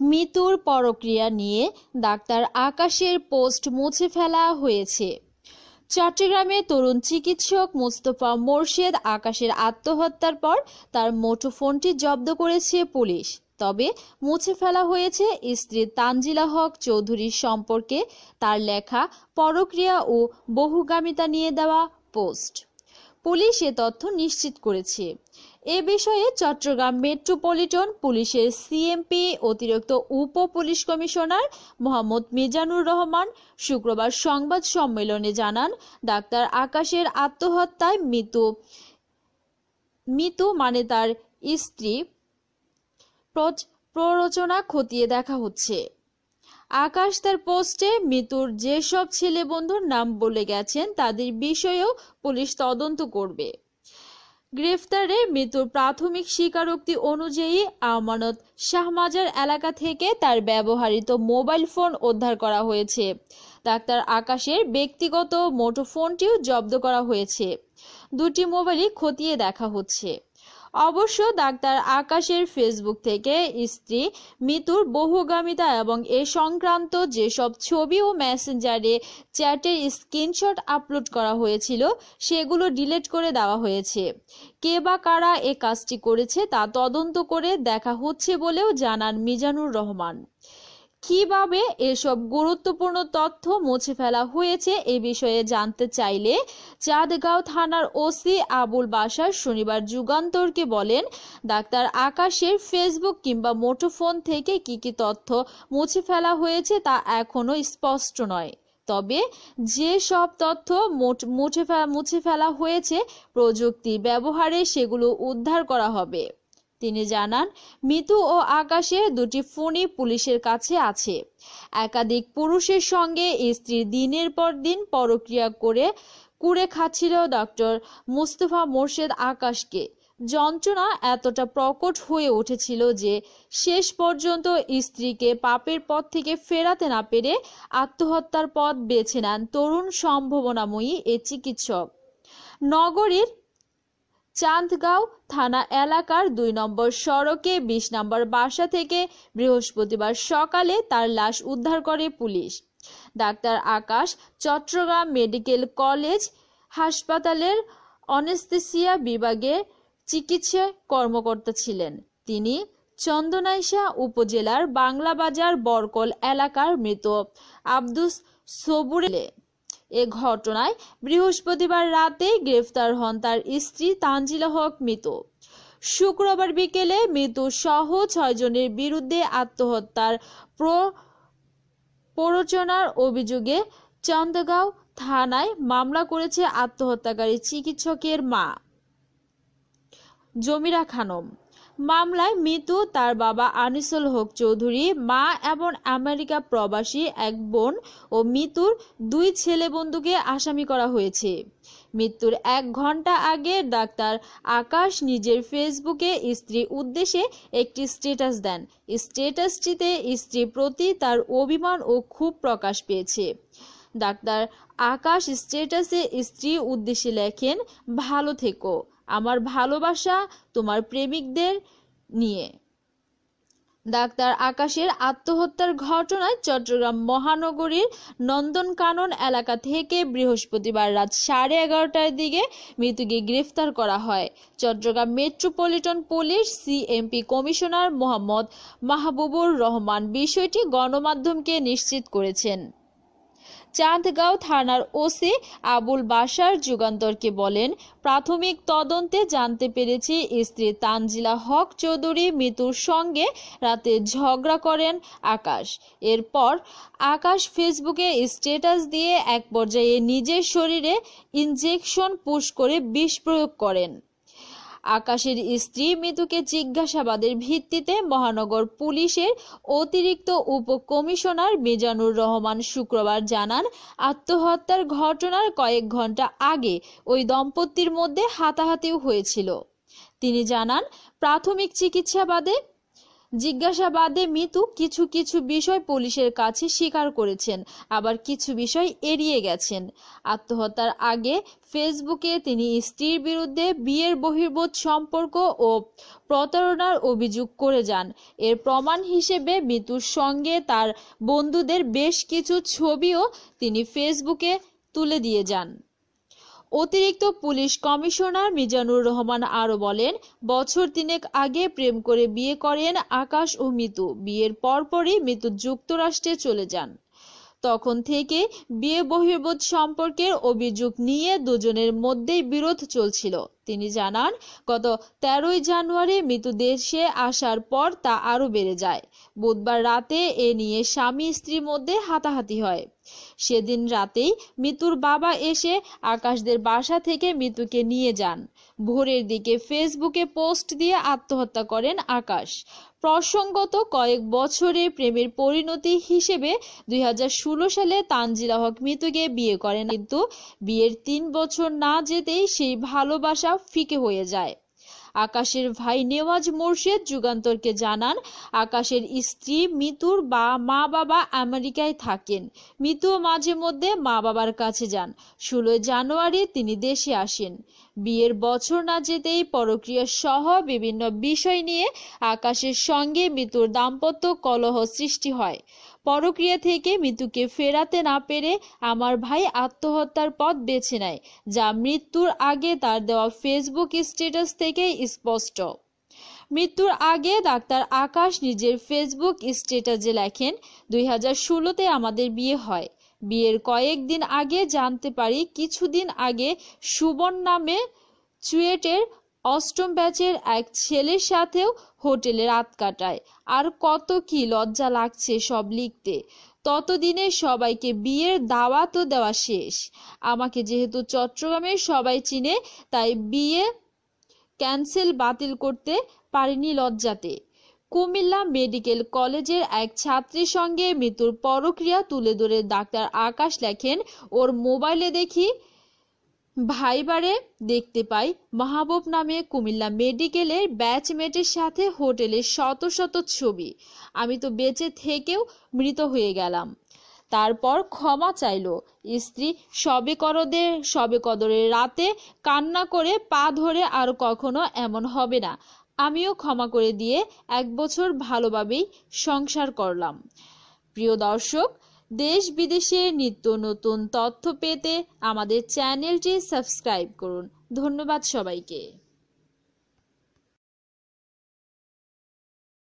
মৃত্যুর পরক্রিয়া নিয়ে ডাক্তার আকাশের পোস্ট মুছে ফেলা হয়েছে। চট্টগ্রামে তরুণ চিকিৎসক মোস্তফা মোর্শেদ আকাশের আত্মহত্যার পর তার মুঠোফোনটি জব্দ করেছে পুলিশ। তবে মুছে ফেলা হয়েছে স্ত্রী তানজিলা হক চৌধুরীর সম্পর্কে তার লেখা পরক্রিয়া ও বহুগামিতা নিয়ে দেওয়া পোস্ট। পুলিশ এ তথ্য নিশ্চিত করেছে। এ বিষয়ে চট্টগ্রাম মেট্রোপলিটন পুলিশের সিএমপি, অতিরিক্ত উপ পুলিশ কমিশনার মোহাম্মদ মিজানুর রহমান শুক্রবার সংবাদ সম্মেলনে জানান, ডাক্তার আকাশের আত্মহত্যায় মৃত্যু। মৃত্যু মানে তার স্ত্রী প্ররোচনা খতিয়ে দেখা হচ্ছে। আকাশ তার পোস্টে, মৃত্যুর যেসব ছেলে বন্ধুর নাম বলে গেছেন, তাদের বিষয়েও পুলিশ তদন্ত করবে। গ্রেফতারে মৃত্যুর প্রাথমিক স্বীকারোক্তি অনুযায়ী আমানত শাহমাজার এলাকা থেকে তার ব্যবহৃত মোবাইল ফোন উদ্ধার করা হয়েছে। ডাক্তার আকাশের ব্যক্তিগত মোটোফোনটিও জব্দ করা হয়েছে। দুটি মোবাইলই খতিয়ে দেখা হচ্ছে। অবশ্য ডাক্তার আকাশের ফেসবুক থেকে স্ত্রী মিতুর বহুগামিতা এবং এ সংক্রান্ত যেসব ছবি ও মেসেঞ্জারে চ্যাটের স্ক্রিনশট আপলোড করা হয়েছিল, সেগুলো ডিলেট করে দেওয়া হয়েছে। কে বা কারা এ কাজটি করেছে তা তদন্ত করে দেখা হচ্ছে বলেও জানান মিজানুর রহমান। কীভাবে এসব গুরুত্বপূর্ণ তথ্য মুছে ফেলা হয়েছে এ বিষয়ে জানতে চাইলে চাঁদগাঁও থানার ওসি আবুল বাসার শনিবার যুগান্তরকে বলেন, ডাক্তার আকাশের ফেসবুক কিংবা মুঠোফোন থেকে কি কি তথ্য মুছে ফেলা হয়েছে তা এখনও স্পষ্ট নয়। তবে যে সব তথ্য মুছে ফেলা হয়েছে, প্রযুক্তি ব্যবহারে সেগুলো উদ্ধার করা হবে। তিনি জানান মিতু ও আকাশে দুটি ফোনই পুলিশের কাছে আছে। একাধিক পুরুষের সঙ্গে স্ত্রী দিনের পর দিন পরক্রিয়া করে কুড়ে খাচ্ছিল ডক্টর মুস্তফা মোর্শেদ আকাশকে। যন্ত্রণা এতটা প্রকট হয়ে উঠেছিল যে শেষ পর্যন্ত স্ত্রীকে পাপের পথ থেকে ফেরাতে না পেরে আত্মহত্যার পথ বেছে নেন তরুণ সম্ভাবনাময়ী এ চিকিৎসক। নগরীর চাঁদগাঁও থানা এলাকার দুই নম্বর সড়কে বিশ নম্বর বাসা থেকে বৃহস্পতিবার সকালে তার লাশ উদ্ধার করে police. Doctor Akash Chattogram medical college হাসপাতালের অনেস্থেসিয়া বিভাগে চিকিৎসা কর্মকর্তা ছিলেন। তিনি চন্দনাইশা উপজেলার বাংলাবাজার বরকল এলাকার মৃত আব্দুস সবুরে। এ ঘটনায় বৃহস্পতিবার রাতে গ্রেফতার হন তার স্ত্রী তানজিলা হক মৃত। শুক্রবার বিকেলে মৃত সহ ছয়জনের বিরুদ্ধে আত্মহত্যার প্ররোচনার অভিযোগে চন্দগাঁও থানায় মামলা করেছে আত্মহত্যাকারী চিকিৎসকের মা। জমিরা খানম। মামলায় মৃত্যু তার বাবা আনিসুল হক চৌধুরী, মা এবং আমেরিকা প্রবাসী এক বোন ও মৃত্যুর দুই ছেলে বন্ধুকে আসামি করা হয়েছে। মৃত্যুর এক ঘণ্টা আগে ডাক্তার আকাশ নিজের ফেসবুকে স্ত্রী উদ্দেশ্যে একটি স্ট্যাটাস দেন। স্ট্যাটাসটিতে স্ত্রীর প্রতি তার অভিমান ও ক্ষোভ প্রকাশ পেয়েছে। ডাক্তার আকাশ স্ট্যাটাসে স্ত্রী উদ্দেশ্যে লেখেন, ভালো থেকো। আমার ভালোবাসা তোমার প্রেমিকদের নিয়ে। ডাক্তার আকাশের আত্মহত্যার ঘটনায় চট্টগ্রাম মহানগরীর নন্দনকানন এলাকা থেকে বৃহস্পতিবার রাত সাড়ে এগারোটার দিকে মৃত্যুকে গ্রেফতার করা হয়। Chattogram metropolitan police CMP commissioner Mohammad Mahbubur Rahman বিষয়টি গণমাধ্যমকে নিশ্চিত করেছেন। চাঁদগাঁও থানার ওসি আবুল বাসার যুগান্তরকে বলেন, প্রাথমিক তদন্তে জানতে পেরেছি স্ত্রী তানজিলা হক চৌধুরী মৃত্যুর সঙ্গে রাতে ঝগড়া করেন আকাশ। এরপর আকাশ ফেসবুকে স্ট্যাটাস দিয়ে এক পর্যায়ে নিজের শরীরে ইনজেকশন পুশ করে বিষ প্রয়োগ করেন। আকাশের স্ত্রী মৃতুকে জিজ্ঞাসাবাদের ভিত্তিতে মহানগর পুলিশের অতিরিক্ত উপকমিশনার মিজানুর রহমান শুক্রবার জানান, আত্মহত্যার ঘটনার কয়েক ঘণ্টা আগে ওই দম্পতির মধ্যে হাতাহাতিও হয়েছিল। তিনি জানান, প্রাথমিক চিকিৎসাবাদে জিজ্ঞাসাবাদে মিতু কিছু কিছু বিষয় পুলিশের কাছে স্বীকার করেছেন, আবার কিছু বিষয় এড়িয়ে গেছেন। আত্মহত্যার আগে ফেসবুকে তিনি স্ত্রীর বিরুদ্ধে বিয়ের বহির্ভূত সম্পর্ক ও প্রতারণার অভিযোগ করে যান। এর প্রমাণ হিসেবে মিতুর সঙ্গে তার বন্ধুদের বেশ কিছু ছবিও তিনি ফেসবুকে তুলে দিয়ে যান। অতিরিক্ত পুলিশ কমিশনার মিজানুর রহমান আরও বলেন, বছর তিনেক আগে প্রেম করে বিয়ে করেন আকাশ ও মিতু। বিয়ের পরপরই মিতু যুক্তরাষ্ট্রে চলে যান। তখন থেকে বিয়ে বহির্ভূত সম্পর্কের অভিযোগ নিয়ে দুজনের মধ্যেই বিরোধ চলছিল। তিনি জানান, গত তেরোই জানুয়ারি মৃত্যু দেশে আসার পর তা আরও বেড়ে যায়। বুধবার রাতে এ নিয়ে স্বামী স্ত্রীর মধ্যে হাতাহাতি হয়। সেদিন রাতেই মিতুর বাবা এসে আকাশদের বাসা থেকে মিতুকে নিয়ে যান। ভোরের দিকে ফেসবুকে পোস্ট দিয়ে আত্মহত্যা করেন আকাশ। প্রসঙ্গত, কয়েক বছরে প্রেমের পরিণতি হিসেবে দুই হাজার ষোলো সালে তানজিলা হক মিতুকে বিয়ে করেন। কিন্তু বিয়ের তিন বছর না যেতেই সেই ভালোবাসা ফিকে হয়ে যায়। আকাশের ভাই নেওয়াজ মোর্শেদ যুগান্তরকে জানান, আকাশের স্ত্রী মিতুর বা মা বাবা আমেরিকায় থাকেন। মিতু মাঝে মধ্যে মা বাবার কাছে যান। ষোলোই জানুয়ারি তিনি দেশে আসেন। বিয়ের বছর না যেতেই পরক্রিয়া সহ বিভিন্ন বিষয় নিয়ে আকাশের সঙ্গে মিতুর দাম্পত্য কলহ সৃষ্টি হয়। পরক্রিয়া থেকে মৃত্যুকে ফেরাতে না পেরে আমার ভাই আত্মহত্যার পথ বেছে নেয়, যা মৃত্যুর আগে তার দেওয়া ফেসবুক স্ট্যাটাস থেকে স্পষ্ট। মৃত্যুর আগে ডাক্তার আকাশ নিজের ফেসবুক স্ট্যাটাসে লেখেন, দুই হাজার ষোলোতে আমাদের বিয়ে হয়। বিয়ের কয়েকদিন আগে জানতে পারি, কিছুদিন আগে সুবন নামে চুয়েটের অষ্টম ব্যাচের এক ছেলের সাথেও হোটেলে রাত কাটায়। আর কত কি লজ্জা লাগছে সব লিখতে। ততদিনে সবাইকে বিয়ের দাওয়াতও দেওয়া শেষ। আমাকে যেহেতু চট্টগ্রামের সবাই চিনে, তাই বিয়ে ক্যান্সেল বাতিল করতে পারিনি লজ্জাতে। কুমিল্লা মেডিকেল কলেজের এক ছাত্রীর সঙ্গে মৃত্যুর পরক্রিয়া তুলে ধরে ডাক্তার আকাশ লেখেন, ওর মোবাইলে দেখি ভাইবারে দেখতে পাই। মাহবুব নামে কুমিল্লা মেডিকেলের ব্যাচমেটের সাথে হোটেলের শত শত ছবি। আমি তো বেঁচে থেকেও মৃত হয়ে গেলাম। তারপর ক্ষমা চাইল। স্ত্রী সবে করদের সবে কদরের রাতে কান্না করে পা ধরে আর কখনো এমন হবে না। আমিও ক্ষমা করে দিয়ে এক বছর ভালোভাবেই সংসার করলাম। প্রিয় দর্শক দেশ বিদেশের নিত্য নতুন তথ্য পেতে আমাদের চ্যানেলটি সাবস্ক্রাইব করুন। ধন্যবাদ সবাইকে।